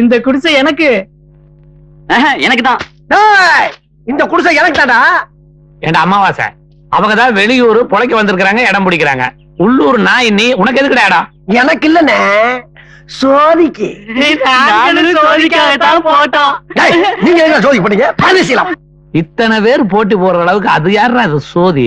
இந்த குடிசை எனக்கு. எனக்கு தான் டேய், இந்த குடிசை எனக்கு தாடா ஏண்டா அமாவாசை? அவங்க தான் வெளியூர் பொழைக்க வந்திருக்காங்க இடம் பிடிக்கிறாங்க. உள்ளூர் நாய் நீ உனக்கு எதுக்குடா இடம் எனக்கு இல்லனே சோதிக்கு. நீங்க சோதி பண்ணீங்க இத்தனை பேர் போட்டி போடுற அளவுக்கு அது யாருடா அது சோதி?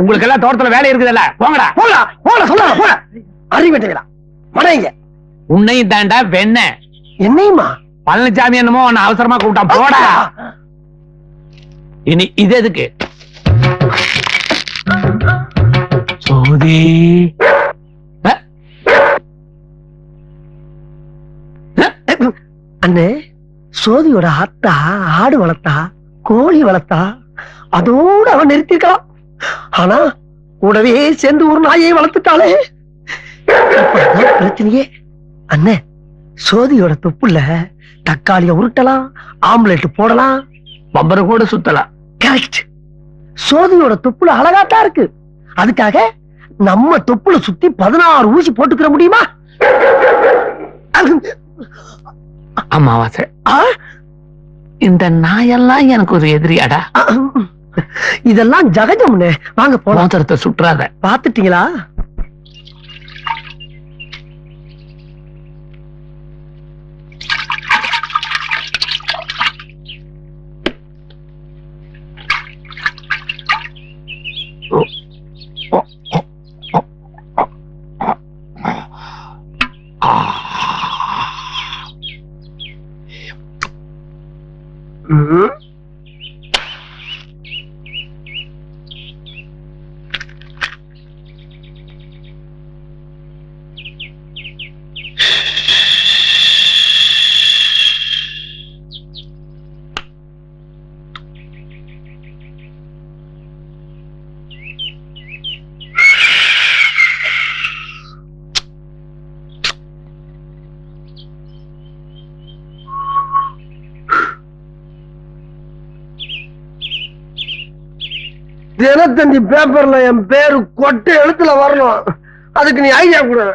உங்களுக்கு எல்லாம் தோட்டத்துல வேலை இருக்குதுல்ல போங்கடா. போடா போட சொல்ல போட. அறிவிட்டீங்களா மடைங்க உன்னையும் தாண்டா வெண்ண. என்னையுமா? பழனிசாமி என்னமோ அவசரமா கூப்பிட்டான். போடா. இனி இது எதுக்கு? சோதி அண்ணே சோதியோட அத்தா ஆடு வளர்த்தா கோழி வளர்த்தா அதோட அவன் நிறுத்திருக்கலாம் ஆனா கூடவே சேர்ந்து ஒரு நாயை வளர்த்துட்டாளே. பிரச்சனையே. அண்ணே சோதியோட தொப்புல தக்காளிய உருட்டலாம் ஆம்லெட் போடலாம் பம்பரை கூட சுத்தலாம். கரெக்ட் சோதியோட தொப்புல அழகாத்தான் இருக்கு. அதுக்காக நம்ம தொப்புல சுத்தி பதினாறு ஊசி போட்டுக்கிற முடியுமா? அமாவாசை? இந்த நாயெல்லாம் எனக்கு ஒரு எதிரியாடா இதெல்லாம் ஜகஜம்னு. வாங்க போலாம். மோதிரத்தை சுற்றாத. பாத்துட்டீங்களா தினத்தந்தி பேப்பர்ல என் பேரு கொட்டை எழுத்துல வரணும். அதுக்கு நீ ஐடியா கொடு.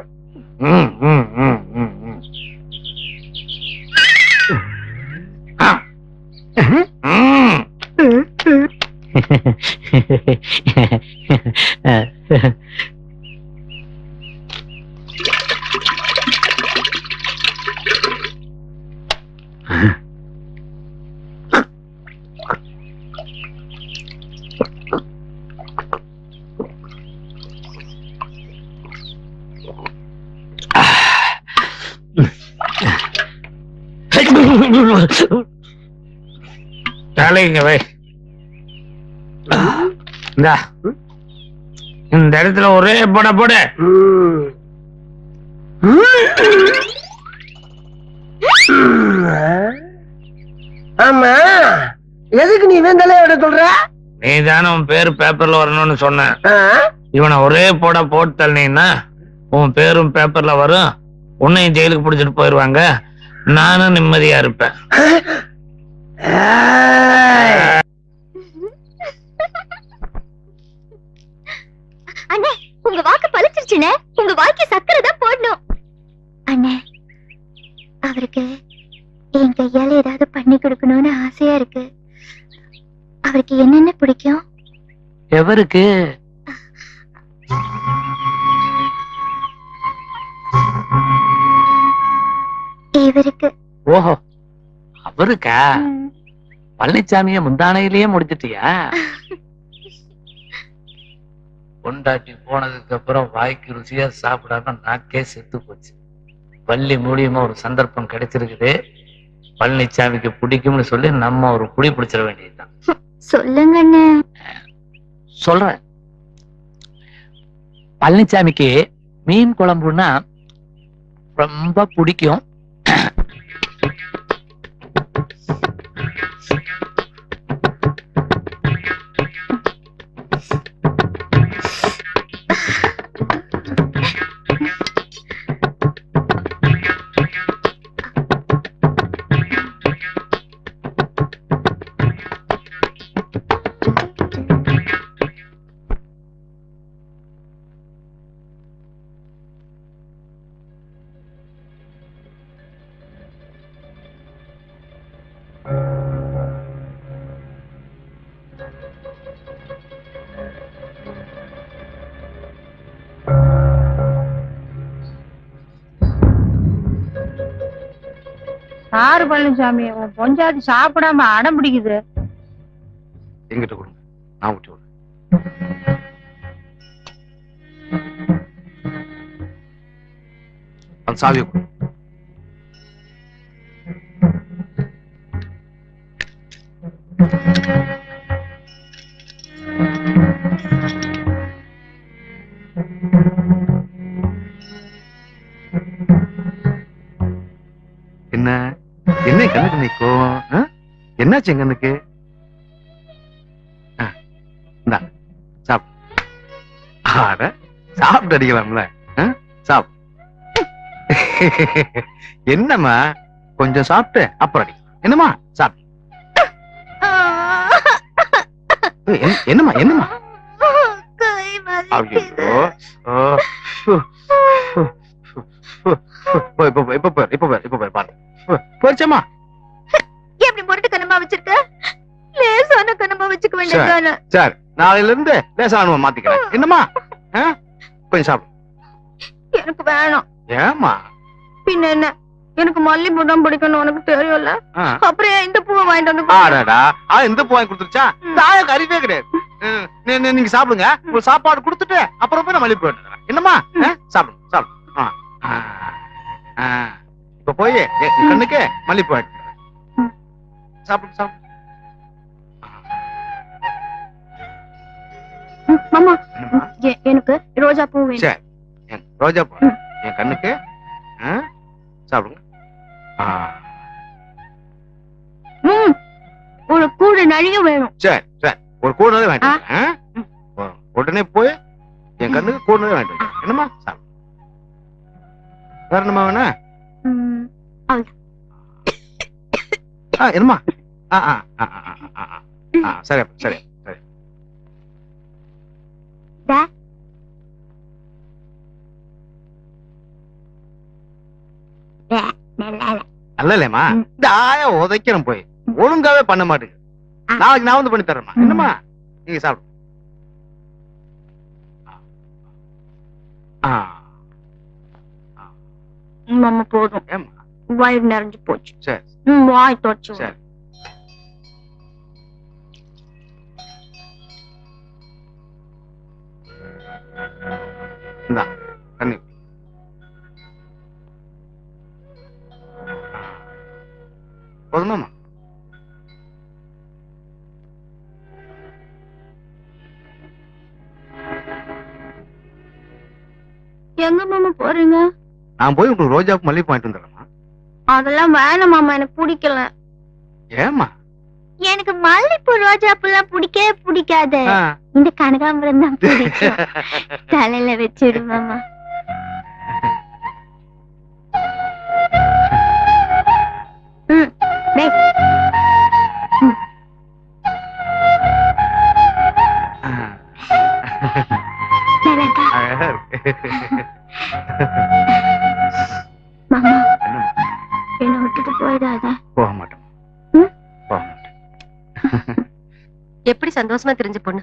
தலைங்க வை. இந்தா. இந்த இடத்துல ஒரே போட போடு. ஆமா. எதுக்கு நீ இவன் தலையோட சொல்ற? நீ தானே உன் பேரு பேப்பர்ல வரணும்னு சொன்ன? இவனை ஒரே போட போட்டு தள்ளினா உன் பேரும் பேப்பர்ல வரும். உன்னையும் ஜெயிலுக்கு பிடிச்சிட்டு போயிருவாங்க. நானும் நிம்மதியா இருப்பேன். அண்ணே உங்க வாக்கு பழிச்சிருச்சுனே உங்க வாக்கி சக்கரை தான் போடணும். அண்ணே அவருக்கு என் கையால ஏதாவது பண்ணி கொடுக்கணும்னு ஆசையா இருக்கு. அவருக்கு என்னென்ன பிடிக்கும்? எவருக்கு? இவருக்கு. ஓஹோ அவருக்கா? பழனிசாமிய முந்தானையிலேயே முடிச்சிட்டியா? பொண்டாட்டி போனதுக்கு அப்புறம் வாய்க்கு ருசியா சாப்பிடாம நாக்கே செத்து போச்சு. பள்ளி மூலியமா ஒரு சந்தர்ப்பம் கிடைச்சிருக்குது. பழனிசாமிக்கு பிடிக்கும்னு சொல்லி நம்ம ஒரு புடி பிடிச்சிட வேண்டியதுதான். சொல்லுங்க சொல்றேன். பழனிசாமிக்கு மீன் குழம்புன்னா ரொம்ப பிடிக்கும். பாரு பழனிசாமி உன் பொஞ்சாதி சாப்பிடாம அடம் பிடிக்குது. எங்கிட்ட கொடுங்க. நான் ஊட்டி விடுறேன். அந்த சாவியை கொடு. கண்ணுக்கு நிக்கும். ஆ? என்னாச்சு என் கண்ணுக்கு ஆ, இந்தா சாப்பிடு ஆட சாப்பிட்டு அடிக்கலாம்ல? சாப். என்னம்மா கொஞ்சம் சாப்பிட்டு அப்புறம் அடி. என்னம்மா சாப்பிட்டு என்னம்மா என்னம்மா. இப்ப இப்ப இப்ப இப்ப பாரு போயிடுச்சாம்மா வேண்டியதானே சரி நாளையில இருந்து லேசானுவ மாத்திக்கிறேன்? கொஞ்சம் சாப்பிடு எனக்கு வேணாம் பின்ன என்ன எனக்கு மல்லிப்பூ தான் உனக்கு ஆ. அப்புறம் இந்த பூவை வாங்கிட்டு வந்து? ஆடாடா ஆ இந்த பூ வாங்கி கொடுத்துருச்சா தாயம் அறிவே கிடையாது நீங்க சாப்பிடுங்க ஒரு சாப்பாடு கொடுத்துட்டு அப்புறம் போய் நான் தரேன். என்னம்மா ஆ? சாப்பிடு சாப்பிடு ஆ. ஆ. ஆ. இப்ப போய் கண்ணுக்கு மல்லிப்பூ எடுத்து தரேன். மாமா. எனக்கு ரோஜா பூ வேணும். ரோஜா பூ? என் கண்ணுக்கு? சாப்பிடுங்க. ஒரு கூடு நிறைய வேணும். சரி சரி ஒரு கூட? ஓ, உடனே போய் என் கண்ணுக்கு கூட வரேன். என்னம்மா? சாப்பிடு. வேற என்னம்மா வேணா என்னம்மா? ஆ ஆ ஆ ஆ ஆ, சரி சரி. டா. நல்லா இல்லையம்மா. இந்த ஆய உதைக்கிறேன் போய். ஒழுங்காவே பண்ண மாட்டேங்க. நாளைக்கு நான் வந்து பண்ணி தரேம்மா. என்னம்மா? நீங்க சாப்பிடு. ஆ. மாமா போதும். வயிறு நிறைஞ்சு போச்சு. வாய் தொடச்சு சரி. இந்தா தண்ணி. போதுமாம்மா எங்க மாமா போறீங்க? நான் போய் உங்களுக்கு ரோஜாப்பு மல்லிகைப்பூ வாங்கிட்டு வந்துடுறேம்மா. அதெல்லாம் வேணாம் மாமா எனக்கு பிடிக்கல. ஏம்மா? எனக்கு மல்லிப்பூ ரோஜா பூலாம் பிடிக்கவே பிடிக்காது. இந்த கனகாம்பரம் தான் பிடிக்கும். தலையில வச்சிடு மாமா? அழகா இருக்கு மாமா? என்னை விட்டுட்டு போயிடாத. போக மாட்டோம். ம்? போக மாட்டோம். எப்படி சந்தோஷமா தெரிஞ்ச பொண்ணு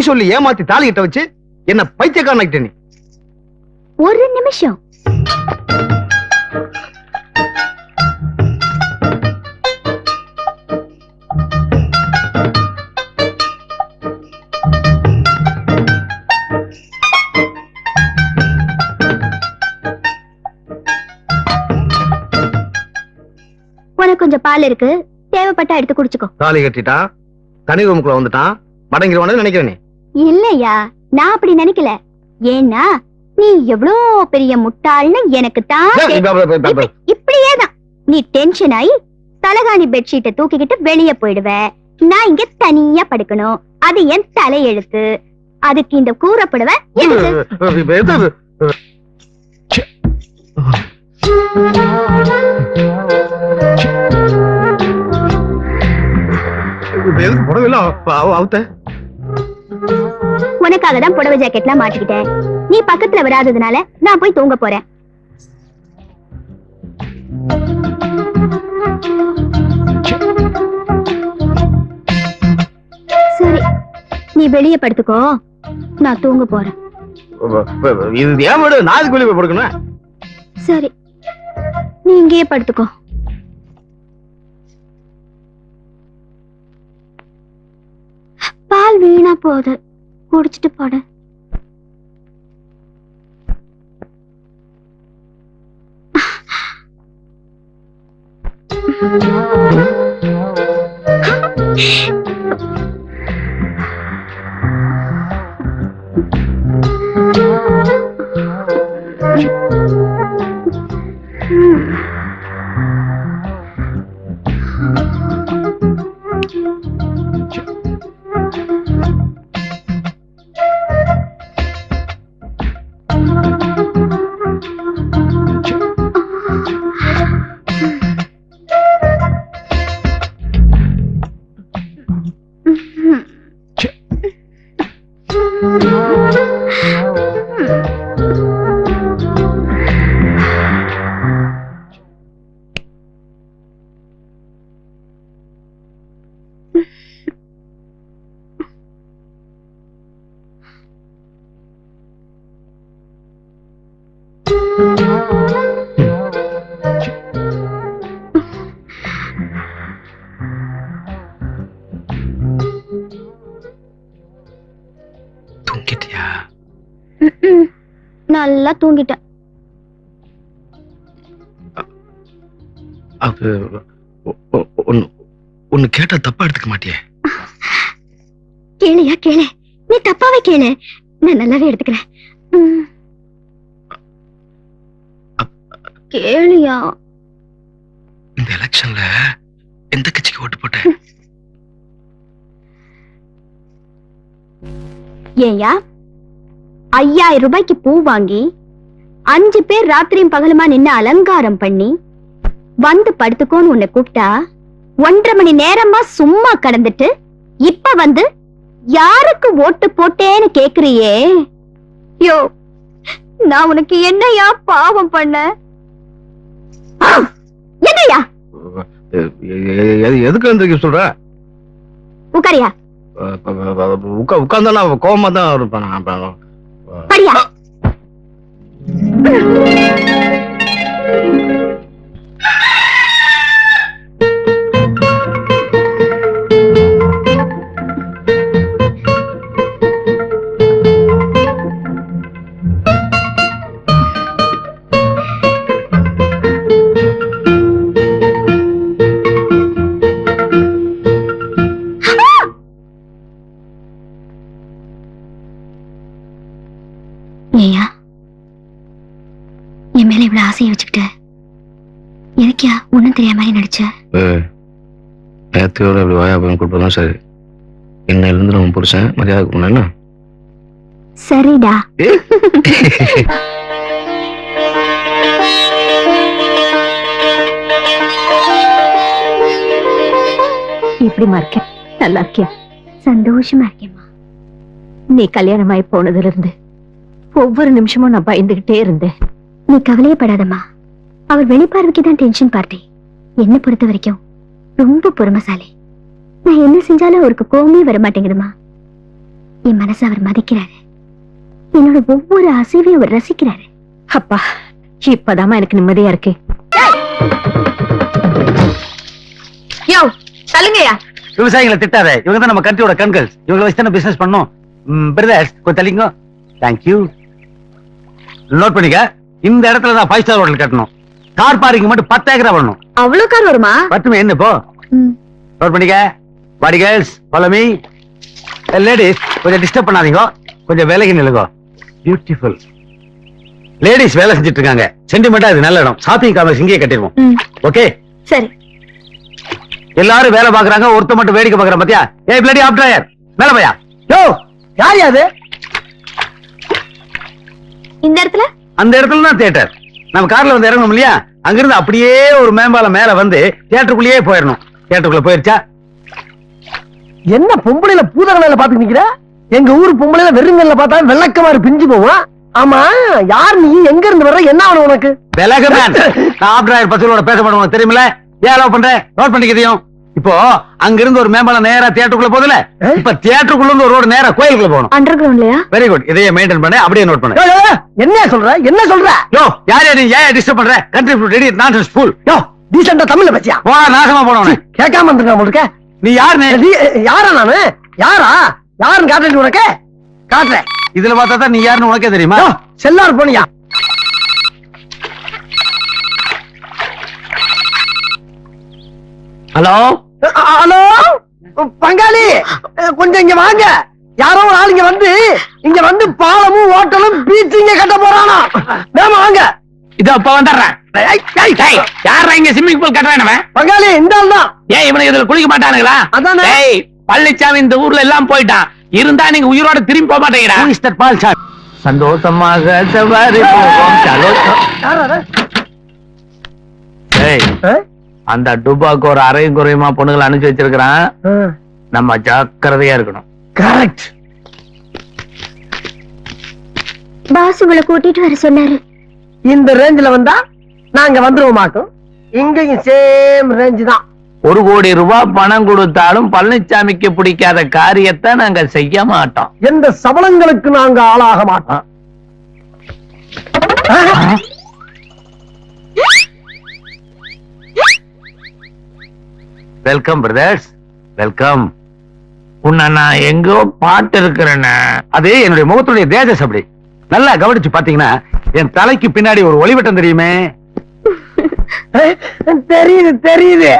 பொய் சொல்லி ஏமாத்தி தாலி கிட்ட வச்சு என்ன பைத்தியக்காரன் ஆக்கிட்ட நீ. ஒரு நிமிஷம். உனக்கு கொஞ்சம் பால் இருக்கு. தேவைப்பட்டா எடுத்து குடிச்சுக்கோ. தாலி கட்டிட்டான் தனி ரூமுக்குள்ள வந்துட்டான் மடங்கிடுவானு நினைக்கிறேன் நீ. இல்லையா? நான் அப்படி நினைக்கல. ஏன்னா நீ எவ்வளோ பெரிய முட்டாள்னு எனக்கு தான். இப்படியே தான். நீ டென்ஷன் ஆகி தலகாணி பெட்ஷீட்டை தூக்கிக்கிட்டு வெளியே போயிடுவ. நான் இங்க தனியா படுக்கணும். அது என் தலையெழுத்து. அதுக்கு இந்த கூறப்படுவ அவுத்த. உனக்காக தான் புடவை ஜாக்கெட்லாம் மாட்டிக்கிட்டேன். நீ பக்கத்துல வராததுனால நான் போய் தூங்க போறேன். சரி நீ வெளியே படுத்துக்கோ. நான் தூங்க போறேன். சரி நீ இங்கேயே படுத்துக்கோ. பால் வீணா போகுது குடிச்சிட்டு போடு you. நல்லா தூங்கிட்டேன். அது ஒன்னு ஒன்னு கேட்டா தப்பா எடுத்துக்க மாட்டியே. கேளையா கேளு. நீ தப்பாவே கேளு. நான் நல்லாவே எடுத்துக்கிறேன். கேளியா. இந்த எலெக்ஷன்ல எந்த கட்சிக்கு ஓட்டு போட்ட ஏயா ஐயாயிரம் ரூபாய்க்கு பூ வாங்கி அஞ்சு பேர் ராத்திரியும் பகலுமா நின்னு அலங்காரம் பண்ணி வந்து படுத்துக்கோன்னு உன்னை கூப்பிட்டா ஒன்றரை மணி நேரமா சும்மா கடந்துட்டு இப்ப வந்து யாருக்கு ஓட்டு போட்டேன்னு கேக்குறியே? யோ நான் உனக்கு என்னையா பாவம் பண்ண? என்னையா? எதுக்கு வந்து சொல்ற உட்காரியா உட்கார்ந்தா கோபமா தான் இருப்பேன் படியா? ஒண்ணும் தெரியாம மாதிரி நடிச்ச. ஏய், நேத்தியோட இப்படி வாயா போய் சரி. இன்னையில இருந்து நம்ம புருஷன் மரியாதை பண்ணா சரிடா. எப்படிமா இருக்க நல்லா இருக்கியா? சந்தோஷமா இருக்கேம்மா. நீ கல்யாணமாயி போனதுல இருந்து ஒவ்வொரு நிமிஷமும் நான் பயந்துகிட்டே இருந்தேன். நீ கவலையப்படாதம்மா அவர் வெளிப்பார்வைக்கு தான் டென்ஷன் பார்த்தேன் என்ன பொறுத்த வரைக்கும் ரொம்ப பொறுமைசாலி. நான் என்ன செஞ்சாலும் அவருக்கு கோவமே வர மாட்டேங்குதுமா என் மனசை அவர் மதிக்கிறாரு. என்னோட ஒவ்வொரு அசைவையும் அவர் ரசிக்கிறாரு. அப்பா இப்பதாம்மா எனக்கு நிம்மதியா இருக்கு. யோ சொல்லுங்கய்யா விவசாயிகளை திட்டாத. இவங்க தான் நம்ம கண்ட்ரியோட கண்கள். இவங்களை வச்சு தானே பிசினஸ் பண்ணோம் பிரதர்ஸ் கொஞ்சம் தள்ளிங்க தேங்க்யூ நோட் பண்ணிக்க. இந்த இடத்துல தான் ஃபைவ் ஸ்டார் ஹோட்டல் கட்டணும். கார் பார்க்கிங் மட்டும் பத்து ஏக்கரா பண்ணணும் அவ்வளவு கார் வருமா? பத்துமே என்ன ம். நோட் பண்ணிக்க. பாடி கேர்ள்ஸ் ஃபாலோ மீ லேடிஸ் கொஞ்சம் டிஸ்டர்ப் பண்ணாதீங்க. கொஞ்சம் விலகி நிலுங்க பியூட்டிஃபுல் லேடிஸ் வேலை செஞ்சுட்டு இருக்காங்க சென்டிமெண்டா இது நல்ல இடம். ஷாப்பிங் காம்ப்ளெக்ஸ் இங்கேயே கட்டிடுவோம். ஓகே சரி. எல்லாரும் வேலை பாக்குறாங்க ஒருத்த மட்டும் வேடிக்கை பாக்குறான் பாத்தியா? ஏய் பிளடி ஆப் டிரைவர் மேல பையா யோ யார் யாது இந்த இடத்துல? அந்த இடத்துல தான் தியேட்டர் நம்ம கார்ல வந்து இறங்கணும் இல்லையா? அங்கிருந்து அப்படியே ஒரு மேம்பாலம் மேல வந்து தியேட்டருக்குள்ளேயே போயிடணும். தியேட்டருக்குள்ள போயிருச்சா? என்ன பொம்பளையில பூதகலையில பாத்துக்கு நிக்கிற? எங்க ஊர் பொம்பளையில வெறுங்கல்ல பார்த்தா வெள்ளக்கமாறு பிஞ்சு போவோம் ஆமா யார் நீ? எங்க இருந்து வர்ற? என்ன ஆகணும் உனக்கு? விலகு மேன் நான் ஆப் டிரைவர் பசங்களோட பேச மாட்டேன் தெரியுமில ஏன் அலோவ் பண்றேன் நோட் பண்ணிக்கிறதையும் இப்போ அங்க இருந்து ஒரு மேம்பாலம் நேரா தியேட்டருக்குள்ள போதுல? இப்ப தியேட்டருக்குள்ள இருந்து ஒரு ரோடு நேரா கோயிலுக்குள்ள போகணும். அண்டர் கிரவுண்ட்லயா வெரி குட் இதையே மெயின்டைன் பண்ணு அப்படியே நோட் பண்ணு. என்ன சொல்ற? என்ன சொல்ற? யோ யார் யார் நீ ஏன் டிஸ்டர்ப் பண்ற? கண்ட்ரி ரெடி நான்சென்ஸ் ஃபுல் யோ டீசெண்டா தமிழ்ல பேசியா? போ நாசமா போனவனே கேட்காம இருந்திருக்கா உங்களுக்கு நீ யாருன்னு? நீ யாரா நானு? யாரா? யாருன்னு காட்டுறேன் உனக்கு. காட்டுறேன். இதுல பார்த்தா தான் நீ யாருன்னு உனக்கே தெரியுமா? செல்லார் போனியா? ஹலோ? ஹலோ? பங்காளி கொஞ்சம் இங்க வாங்க. யாரோ ஒரு ஆள் இங்க வந்து இங்க வந்து பாலமும் ஹோட்டலும் பீச்சிங்க கட்ட போறானா? வேமா வாங்க. இதோ இப்ப வந்துடுறேன். யாரா இங்க ஸ்விம்மிங் பூல் கட்டுறானவன் பங்காளி இந்த ஆள் தான். ஏன் இவனுக்கு இதுல குளிக்க மாட்டானுங்களா? அதானே. பழனிசாமி இந்த ஊர்ல எல்லாம் போயிட்டான். இருந்தா நீங்க உயிரோட திரும்பி போக மாட்டேங்கிறா Who is that பால் சாமி சந்தோஷமாக சவாரி போவோம் சலோ- யாரா அது? ஏய். அஹ்? அந்த டுபாக்கு ஒரு அரையும் குறையுமா பொண்ணுங்களை அனுப்பிச்சு வச்சிருக்கிறான்? நம்ம ஜாக்கிரதையா இருக்கணும். Correct. பாஸ் உங்களை கூட்டிட்டு வர சொன்னாரு. இந்த ரேஞ்சில வந்தா நாங்க வந்துருவோம் மாட்டோம் இங்கேயும் சேம் ரேஞ்ச் தான். ஒரு கோடி ரூபாய் பணம் கொடுத்தாலும் பழனிசாமிக்கு பிடிக்காத காரியத்தை நாங்க செய்ய மாட்டோம். எந்த சபலங்களுக்கு நாங்க ஆளாக மாட்டோம். வெல்கம் பிரதர்ஸ் வெல்கம் உன்னை நான் எங்கோ பாட்டு இருக்கிறேன்னு அது என்னுடைய முகத்துடைய தேஜஸ் அப்படி. நல்லா கவனிச்சு பாத்தீங்கன்னா என் தலைக்கு பின்னாடி ஒரு ஒளிவட்டம் தெரியுமே? தெரியுது தெரியுது.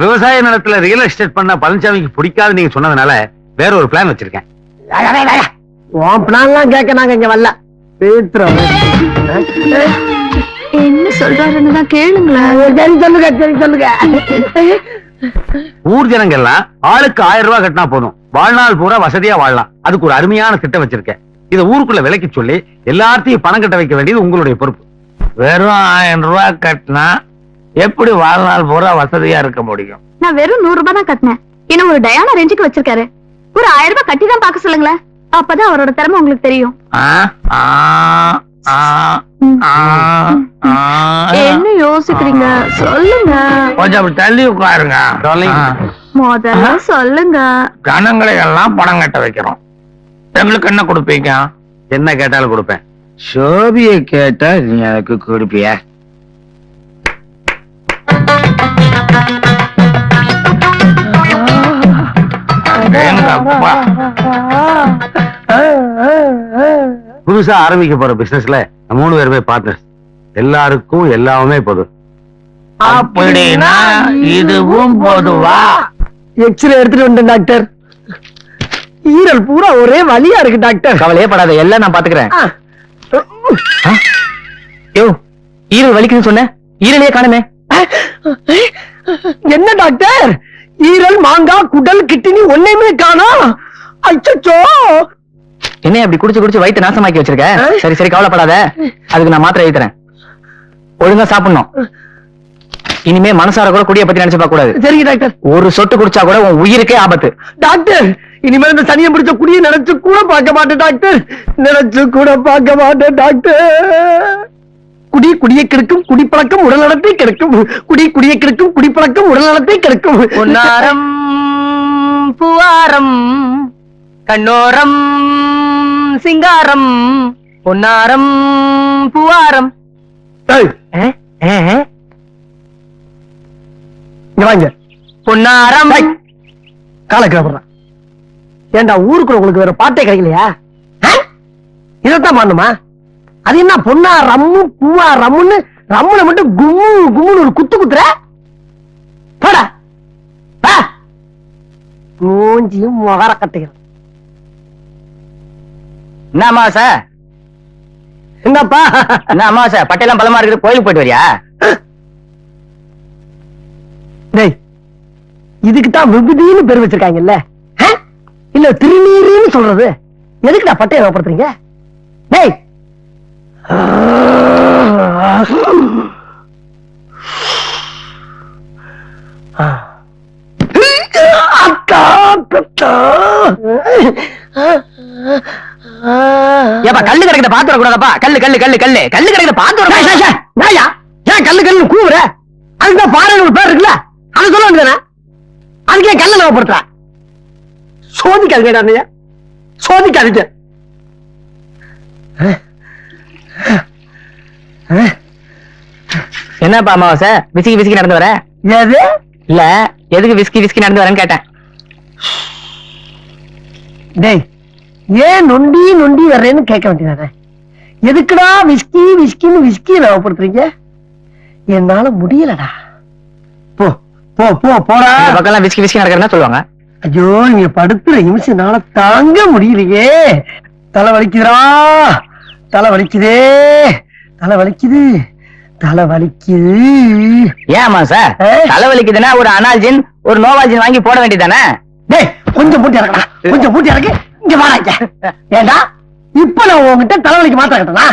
விவசாய நிலத்துல ரியல் எஸ்டேட் பண்ண பழனிசாமிக்கு பிடிக்காது நீங்க சொன்னதுனால வேற ஒரு பிளான் வச்சிருக்கேன். உன் பிளான்லாம் கேட்க நாங்க இங்க வரல. என்ன சொல்றாருன்னு தான் கேளுங்களேன். சரி சொல்லுங்க சரி சொல்லுங்க. ஊர் ஜனங்க எல்லாம் ஆளுக்கு ஆயிரம் ரூபாய் கட்டினா போதும். வாழ்நாள் பூரா வசதியா வாழலாம். அதுக்கு ஒரு அருமையான திட்டம் வச்சிருக்கேன். இதை ஊருக்குள்ள விலைக்கு சொல்லி எல்லாத்தையும் பணம் கட்ட வைக்க வேண்டியது உங்களுடைய பொறுப்பு. வெறும் ஆயிரம் ரூபாய் கட்டினா எப்படி வாழ்நாள் பூரா வசதியா இருக்க முடியும்? நான் வெறும் நூறு ரூபாய் தான் கட்டினேன். என்ன ஒரு டயானா ரேஞ்சுக்கு வச்சிருக்காரு. ஒரு ஆயிரம் ரூபாய் கட்டி தான் பாக்க சொல்லுங்களேன். அப்பதான் அவரோட திறமை உங்களுக்கு தெரியும். என்ன யோசிக்கிறீங்க? சொல்லுங்க. கொஞ்சம் அப்படி தள்ளி உட்காருங்க. முதல்ல சொல்லுங்க. ஜனங்களை எல்லாம் பணம் கட்ட வைக்கிறோம். எங்களுக்கு என்ன கொடுப்பீங்க? என்ன கேட்டாலும் கொடுப்பேன். சோபிய கேட்டா நீ எனக்கு கொடுப்பியா? எங்க அப்பா. புதுசா ஆரம்பிக்க போற பிசினஸ்ல மூணு பேருமே பார்ட்னர்ஸ் எல்லாருக்கும் எல்லாமே பொது அப்படின்னா இதுவும் பொதுவா. எக்ஸ்ரே எடுத்துட்டு வந்தேன் டாக்டர் ஈரல் பூரா ஒரே வலியா இருக்கு டாக்டர் கவலையே படாத எல்லாம் நான் பாத்துக்கிறேன். யோ ஈரல் வலிக்குதுன்னு சொன்ன? ஈரலையே காணுமே. என்ன டாக்டர் ஈரல் மாங்காய் குடல் கிட்னி ஒன்னையுமே காணோம் அச்சச்சோ! என்ன அப்படி குடிச்சு குடிச்சு வயித்தை நாசமாக்கி வச்சிருக்க? சரி சரி கவலைப்படாத. அதுக்கு நான் மாத்திரை எழுதி தரேன். ஒழுங்கா சாப்பிடணும். இனிமே மனசார கூட குடிய பத்தி நினைச்சு பார்க்க கூடாது. சரிங்க டாக்டர். ஒரு சொட்டு குடிச்சா கூட உன் உயிருக்கே ஆபத்து. டாக்டர் இனிமேல் இந்த சனியை பிடிச்ச குடியை நினைச்சு கூட பார்க்க மாட்டேன் டாக்டர். நினைச்சு கூட பார்க்க மாட்டேன் டாக்டர். குடி குடியை கெடுக்கும் குடிப்பழக்கம் உடல்நலத்தை கெடுக்கும். குடி குடியை கெடுக்கும் குடிப்பழக்கம் உடல்நலத்தை கெடுக்கும். பொன்னாரம் பூவாரம் கண்ணோரம் சிங்காரம் பொன்னாரம் பூவாரம். வாங்க பொன்னாரம். காலை கிளம்புறான் ஏண்டா ஊருக்குள்ள உங்களுக்கு வேற பாட்டே கிடைக்கலையா? இதைத்தான் பண்ணுமா அது என்ன பொண்ணா ரம்மு பூவா ரம்முன்னு ரம்முல மட்டும் கும்மு கும்முன்னு ஒரு குத்து குத்துற? போடா. மூஞ்சியும் முகர கட்டுகிறேன் என்ன அமாவாசை? என்னப்பா? என்ன அமாவாசை? பட்டையெல்லாம் பலமா இருக்குது கோயிலுக்கு போயிட்டு வரியா? டேய் இதுக்கு தான் விபூதின்னு பேர் வச்சிருக்காங்கல்ல? இல்ல திருநீருன்னு சொல்றது. எதுக்குடா பட்டையை ஏற்படுத்துறீங்க டேய்! அக்கா ஏப்பா கல்லு கிடைக்கிற பாத்து வரக்கூடாதப்பா கல்லு கல்லு கல்லு கல்லு. கல்லு கிடைக்கிற பாத்து டேய், டேய், வர டேய், நாயா? ஏன் கல்லு கல்லு கூவுற? அதுதான் பாறைன்னு ஒரு பேர் இருக்குல்ல? அது சொல்ல வேண்டியதானே அதுக்கே கல்ல ஞாபகப்படுத்துறா சோதிக்காதீங்க அண்ணையா சோதிக்காதீங்க. என்னப்பா அமாவாசை? விசிக்கி விசிக்கி நடந்து வர? எது இல்ல எதுக்கு விஸ்கி விஸ்கி நடந்து வரேன்னு கேட்டேன். டேய் ஏன் நொண்டி நொண்டி வர்றேன்னு கேட்க வேண்டியதானே? எதுக்குடா விஸ்கி விஸ்கின்னு விஸ்கி ஞாபகப்படுத்துறீங்க என்னால முடியலடா. போ போ போ போடா. இந்த பக்கம் எல்லாம் விஸ்கி விஸ்கி நடக்கிறதா சொல்லுவாங்க. ஐயோ நீங்க படுத்துற நிமிஷம் என்னால தாங்க முடியலையே. தலை வலிக்குதுடா. தலை வலிக்குதே. தலை வலிக்குது. தலை வலிக்குது. ஏன் அமாவாசை ஆ? தலைவலிக்குதுன்னா ஒரு அனால்ஜின் ஒரு நோவாஜின் வாங்கி போட வேண்டியதானே டேய் கொஞ்சம் மூட்டி இறக்கடா. கொஞ்சம் மூட்டி இறக்கு. இங்க வாடா ஏண்டா இப்ப நான் உன்கிட்ட தலைவலிக்கு மாத்திர கட்டனா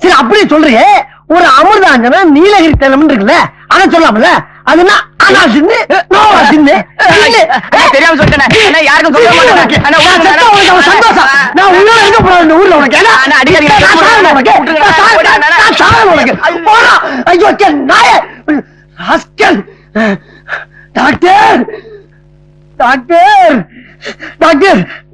சரி அப்படியே சொல்றியே. ஒரு அமிர்தாஞ்சனா நீலகிரி தைலம் இருக்குல்ல அத சொல்லாமல அது என்ன? அனா சின்னு? நோவா சின்னு? சின்னு. அண்ணா, தெரியாம சொல்லிட்டேனே. யாருக்கும் சொல்ல மாட்டேன். சந்தோஷம். நான் உயிரோட இருக்க போறேன்? இந்த ஊர்ல உனக்கு. நான் சாகணும் உனக்கு. ஐயோ, கே, நாயே. Rascal. Doctor. Doctor. Doctor.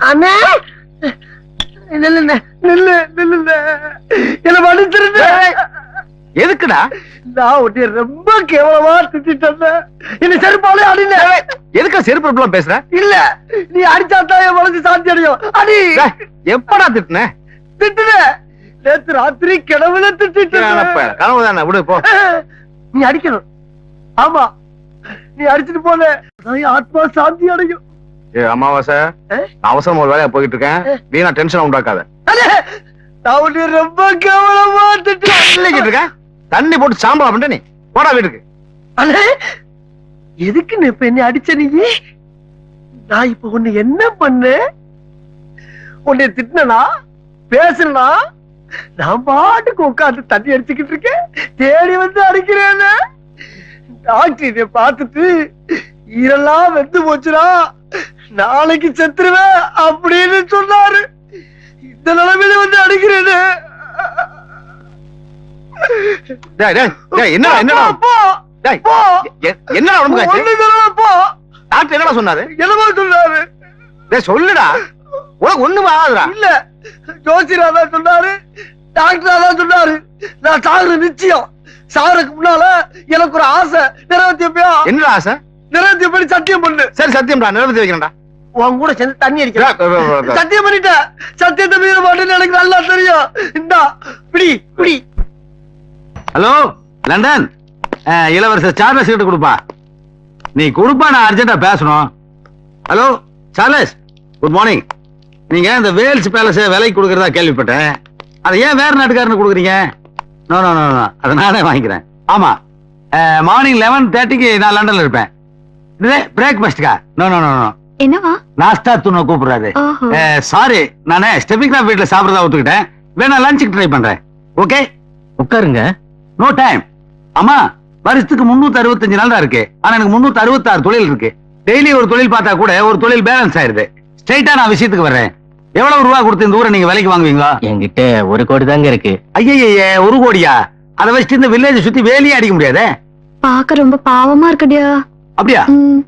அண்ணா! நில்லு நில்லு நில்லு என்ன மன்னிச்சிருந்த எதுக்குடா? நான் உன்னை ரொம்ப கேவலமா திட்டிட்டேன் என்ன செருப்பாலே அடில எதுக்கா செருப்பு இப்படிலாம் பேசுற? இல்ல நீ அடிச்சாதான் என் மனசு சாந்தி அடையும். அடி. எப்படா திட்டுன? திட்டுன. நேத்து ராத்திரி கிடவுல திட்டிட்டேன் கனவு தானே விடு போ. நீ அடிக்கணும். ஆமா. நீ அடிச்சிட்டு போன. ஆத்மா சாந்தி அடையும். ஏ அமாவாசை. அவசரமா ஒரு வேலையா போயிட்டு இருக்கேன். வீணா டென்ஷன் உண்டாக்காத. நான் உன்னை ரொம்ப கேவலமா இல்லைக்கிட்டு இருக்கேன் தண்ணி போட்டு சாம்பலா பண்ணிட்டு நீ. போடா வீட்டுக்கு. அண்ணே எதுக்கு நீ இப்ப என்ன அடிச்ச நீ? நான் இப்ப உன்னை என்ன பண்ணு? உன்னை திட்டினா பேசுனா நான் பாட்டுக்கு உட்காந்து தண்ணி அடிச்சுக்கிட்டு இருக்கேன். தேடி வந்து அடிக்கிறேன். டாக்டர் இதை பார்த்துட்டு ஈரெல்லாம் வெந்து போச்சுடா. நாளைக்கு செத்துருவேன் அப்படின்னு சொன்னாரு. இந்த நிலைமையில வந்து அடிக்கிறேன்னு டேய் என்னடா என்னடா? போ, டேய் போ. எ- என்னடா உடம்பு காய்ச்சல் ஒண்ணு தடவை போ. டாக்டர் என்னடா சொன்னாரு? என்னமா சொன்னாரு? டேய் சொல்லுடா. உனக்கு ஒண்ணுமே ஆகாதுடா. இல்ல. ஜோசியரா தான் சொன்னாரு. டாக்டரா தான் சொன்னாரு. நான் சாகுறது நிச்சயம். சாகுறதுக்கு முன்னால எனக்கு ஒரு ஆசை. நிறைவேற்றி வைப்பியா? என்னடா ஆசை? நிறைவேற்றி பண்ணி சத்தியம் பண்ணு. சரி சத்தியம்டா. நிறைவேற்றி வைக்கிறேன்டா. உன் கூட சேர்ந்து தண்ணி அடிக்கிறேன். சத்தியம் பண்ணிட்டேன். சத்தியத்தை மீற மாட்டேன்னு எனக்கு நல்லா தெரியும். இந்தா பிடி பிடி ஹலோ லண்டன். இளவரசர் சார்லஸ் கிட்ட கொடுப்பா. நீ கொடுப்பா நான் அர்ஜென்டா பேசணும். Hello Charles good morning. நீங்க இந்த வேல்ஸ் பேலஸ் விலைக்கு கொடுக்கறதா கேள்விப்பட்டேன். அதை ஏன் வேற நாட்டுக்காரனு கொடுக்குறீங்க? நோ நோ நோ நோ அதை நானே வாங்கிக்கிறேன். ஆமா. மார்னிங் லெவன் தேர்ட்டிக்கு நான் லண்டன்ல இருப்பேன். பிரேக்ஃபாஸ்ட்டுக்கா நோ நோ நோ நோ. என்னவா? நாஸ்டா துணை கூப்பிடுறாரு. சாரி நானே ஸ்டெபிக்ராஃப் வீட்ல சாப்பிடறதா ஒத்துக்கிட்டேன். வேணா லஞ்சுக்கு ட்ரை பண்றேன். ஓகே உட்காருங்க. நோ டைம் ஆமா வருஷத்துக்கு முன்னூத்தி அறுபத்தஞ்சு நாள் தான் இருக்கு. ஆனா எனக்கு முன்னூத்தி அறுபத்தாறு தொழில் இருக்கு. டெய்லி ஒரு தொழில் பார்த்தா கூட ஒரு தொழில் பேலன்ஸ் ஆயிருது ஸ்ட்ரைட்டா நான் விஷயத்துக்கு வர்றேன். எவ்வளவு ரூபா கொடுத்து இந்த ஊரை நீங்க விலைக்கு வாங்குவீங்களா? என்கிட்ட ஒரு கோடி தாங்க இருக்கு. ஐயய்யே ஒரு கோடியா? அதை வச்சுட்டு இந்த வில்லேஜ் சுத்தி வேலையே அடிக்க முடியாதே? பாக்க ரொம்ப பாவமா இருக்குடியா? அப்படியா?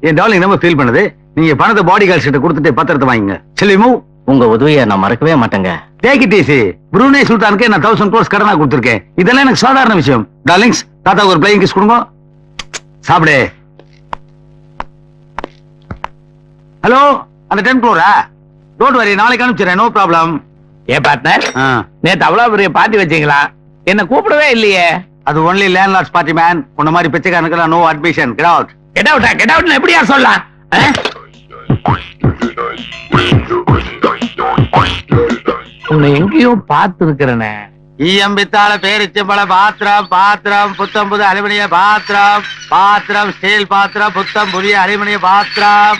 என் டார்லிங் ரொம்ப ஃபீல் பண்ணுது. நீங்க பணத்தை பாடி கார்ட்ஸ் கிட்ட கொடுத்துட்டு பத்திரத்தை வாங்கிங்க. செல்லி மூவ் உங்க உதவியை நான் மறக்கவே மாட்டேங்க. டேக் இட் ஈஸி புரூனே சுல்தானுக்கு நான் தௌசண்ட் க்ரோஸ் கடனா கொடுத்துருக்கேன். இதெல்லாம் எனக்கு சாதாரண விஷயம். டார்லிங்ஸ் தாத்தா ஒரு பிளைங் கிஸ் கொடுங்க. சாப்பிடு. ஹலோ அந்த டென் க்ளோரா டோன்ட் வரி நாளைக்கு அனுப்பிச்சிடறேன். நோ ப்ராப்ளம் ஏ பார்ட்னர் நேத்து அவ்வளவு பெரிய பார்ட்டி வச்சீங்களா? என்ன கூப்பிடவே இல்லையே. அது ஒன்லி லேண்ட்லார்ட்ஸ் பார்ட்டி மேன் உன்ன மாதிரி பிச்சைக்காரனுக்கு no admission get out get அவுட்டா கெட் அவுட்னு எப்படியா சொல்லலாம்? உன்னை எங்கேயோ பார்த்து ஈயம்பித்தால ஈயம் பித்தாள பேரிச்சம்பள பாத்திரம் பாத்திரம் புத்தம் புது அலுமினிய பாத்திரம் பாத்திரம் ஸ்டீல் பாத்திரம் புத்தம் புதிய அலுமினிய பாத்திரம்.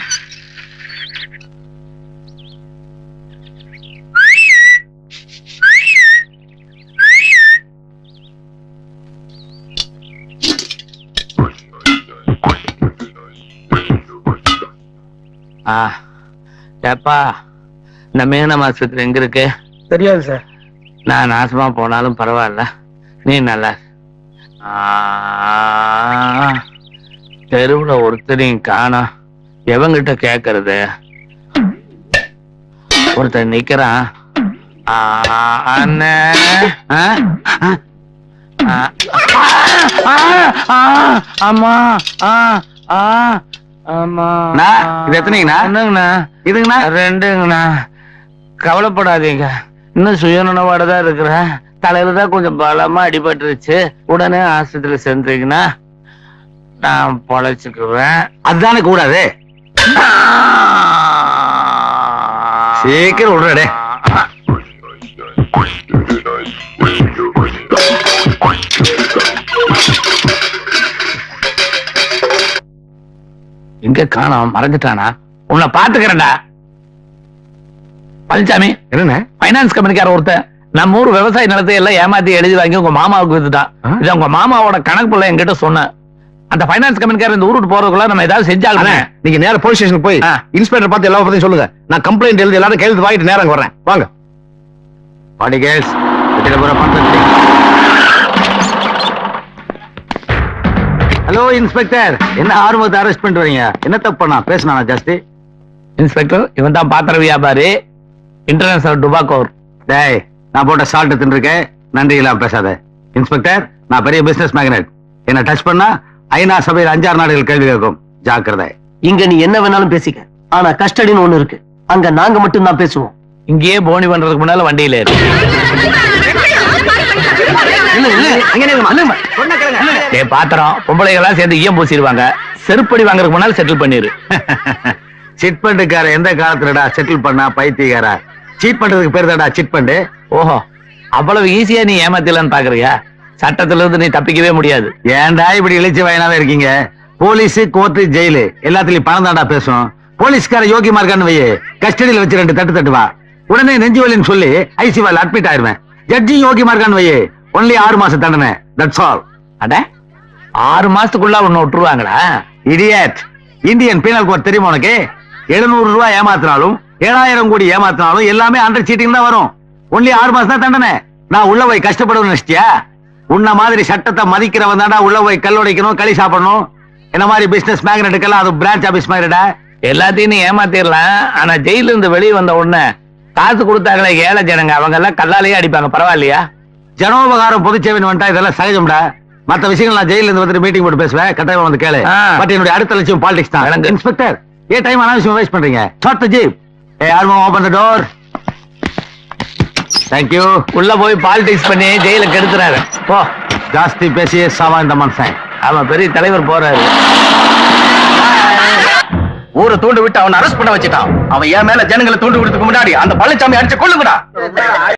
ஆ ஏப்பா இந்த மேனம் ஆஸ்பத்திரி எங்க இருக்கு தெரியாது சார் நான் நாசமா போனாலும் பரவாயில்ல நீ நல்லா தெருவுல ஒருத்தரையும் காணோம் எவங்கிட்ட கேக்குறது ஒருத்தன் நிக்கிறான் ஆ, அண்ணே ஆ? ஆ, ஆ, ஆ, அம்மா ஆ, ஆ, அம்மா அண்ணா, இது எத்தனைங்கண்ணா? என்னங்கண்ணா? இதுங்கண்ணா? ரெண்டுங்கண்ணா. கவலைப்படாதீங்க. இன்னும் சுயநலவோட தான் இருக்கிறேன். தலையில தான் கொஞ்சம் பலமா அடிபட்டுருச்சு. உடனே ஆஸ்பத்திரி சேர்ந்தீங்கன்னா நான் பொழைச்சுக்குவேன். அதுதானே கூடாது. சீக்கிரம் விடுறடே. எங்க காணோம்? மறைஞ்சிட்டானா உன்னை பாத்துக்கிறேன்டா பழனிசாமி என்னண்ணே? ஃபைனான்ஸ் கம்பெனிக்கார ஒருத்தன் நம்ம ஊர் விவசாய நிலத்தை எல்லாம் ஏமாத்தி எழுதி வாங்கி உங்க மாமாவுக்கு வித்துட்டான்? இது உங்க மாமாவோட கணக்கு புள்ள என்கிட்ட சொன்னேன். அந்த ஃபைனான்ஸ் கம்பெனிக்கார இந்த ஊருக்கு போறதுக்குள்ள நம்ம ஏதாவது அண்ணே செஞ்சாலும் நீங்க நேரா போலீஸ் ஸ்டேஷன் போய். இன்ஸ்பெக்டர் பார்த்து எல்லா பத்தியும் சொல்லுங்க. நான் கம்ப்ளைண்ட் எழுதி எல்லாரும் கையெழுத்து வாங்கிட்டு நேரம் வர்றேன். வாங்க. பாடி கேஸ் ஹலோ இன்ஸ்பெக்டர் என்ன ஆர்வத்தை அரெஸ்ட் பண்ணிட்டு வரீங்க? என்ன தப்பு பண்ணா பேசினா ஜாஸ்தி? இன்ஸ்பெக்டர் இவன் தான் பாத்திர வியாபாரி இன்டர்நேஷனல் டுபாக்கோர் டேய் நான் போட்ட சால்ட் தின்னுருக்கேன் நன்றி இல்லாம பேசாத. இன்ஸ்பெக்டர் நான் பெரிய பிசினஸ் மேக்னெட் என்ன டச் பண்ணா ஐநா சபையில் அஞ்சாறு நாடுகள் கேள்வி கேட்கும். ஜாக்கிரதை. இங்க நீ என்ன வேணாலும் பேசிக்க. ஆனா கஸ்டடின்னு ஒண்ணு இருக்கு. அங்க நாங்க மட்டும் தான் பேசுவோம். இங்கேயே போனி பண்றதுக்கு முன்னால வண்டியில ஏறு. பாத்திரம். பொம்பளைகள்லாம் சேர்ந்து ஈயம் பூசிடுவாங்க. செருப்படி வாங்குறதுக்கு முன்னால செட்டில் பண்ணிரு. சிட் பண்டுக்கார எந்த காலத்துலடா செட்டில் பண்ணா பைத்தியக்காரா? சீட் பண்றதுக்கு பேர் தாடா சிட் பண்டு. ஓஹோ அவ்வளவு ஈஸியா நீ ஏமாத்திடலான்னு பாக்குறியா? சட்டத்துல இருந்து நீ தப்பிக்கவே முடியாது. ஏன்டா இப்படி இழிச்சு வயனாவே இருக்கீங்க? Police court jail. எல்லாத்துலயும் பணம் தாண்டா பேசும். போலீஸ்கார யோகியமா இருக்கான்னு வையே. கஸ்டடியில வச்சு ரெண்டு தட்டு தட்டுவா. உடனே நெஞ்சு வலின்னு சொல்லி ஐசிவால் அட்மிட் ஆயிருவேன். ஜட்ஜி யோகியமா இருக்கான்னு வையே. ஒன்லி ஆறு மாச தண்டனை. தட்ஸ் ஆல் அட ஆறு மாசத்துக்குள்ள உன்னை விட்டுருவாங்களா இடியட் இந்தியன் பீனல் கோட் தெரியுமா உனக்கு? எழுநூறு ரூபாய் ஏமாத்தினாலும் ஏழாயிரம் கோடி ஏமாத்தினாலும் எல்லாமே அண்டர் சீட்டிங் தான் வரும். ஒன்லி ஆறு மாசம் தான் தண்டனை. நான் உள்ள போய் கஷ்டப்படுவேன் நினைச்சியா உன்ன மாதிரி சட்டத்தை மதிக்கிறவன் தாண்டா உள்ள போய் கல் உடைக்கணும் களி சாப்பிடணும். என்ன மாதிரி பிசினஸ் மேக்னெட்டுக்கெல்லாம் அது பிரான்ச் ஆபீஸ் மாதிரிடா. எல்லாத்தையும் நீ ஏமாத்திடலாம் ஆனா ஜெயிலிருந்து வெளியே வந்த உடனே காசு கொடுத்தாங்களே ஏழை ஜனங்க அவங்க எல்லாம் கல்லாலேயே அடிப்பாங்க. பரவாயில்லையா? ஜனோபகாரம் பொதுச்சேவன் வந்துட்டா இதெல்லாம் சகஜம்டா. மத்த விஷயங்கள் நான் ஜெயில இருந்து வந்துட்டு மீட்டிங் போட்டு பேசுவேன். கட்டாயம் வந்து கேளு. பட் என்னுடைய அடுத்த லட்சியம் பாலிடிக்ஸ் தான். இன்ஸ்பெக்டர் ஏ டைம் அனாவசியம் வேஸ்ட் பண்றீங்க? ஷார்ட் த ஜீப் ஏ ஆர்மோ open the door thank you உள்ள போய் பாலிடிக்ஸ் பண்ணி ஜெயில கெடுத்துறாரு. போ. ஜாஸ்தி பேசியே சாவா இந்த மனுஷன். அவன் பெரிய தலைவர் போறாரு. ஊரை தூண்டு விட்டு அவனை அரெஸ்ட் பண்ண வச்சுட்டான். அவன் என் மேல ஜனங்களை தூண்டு விடுறதுக்கு முன்னாடி அந்த பழனிசாமி அடிச்சு கொள்ளுங்கடா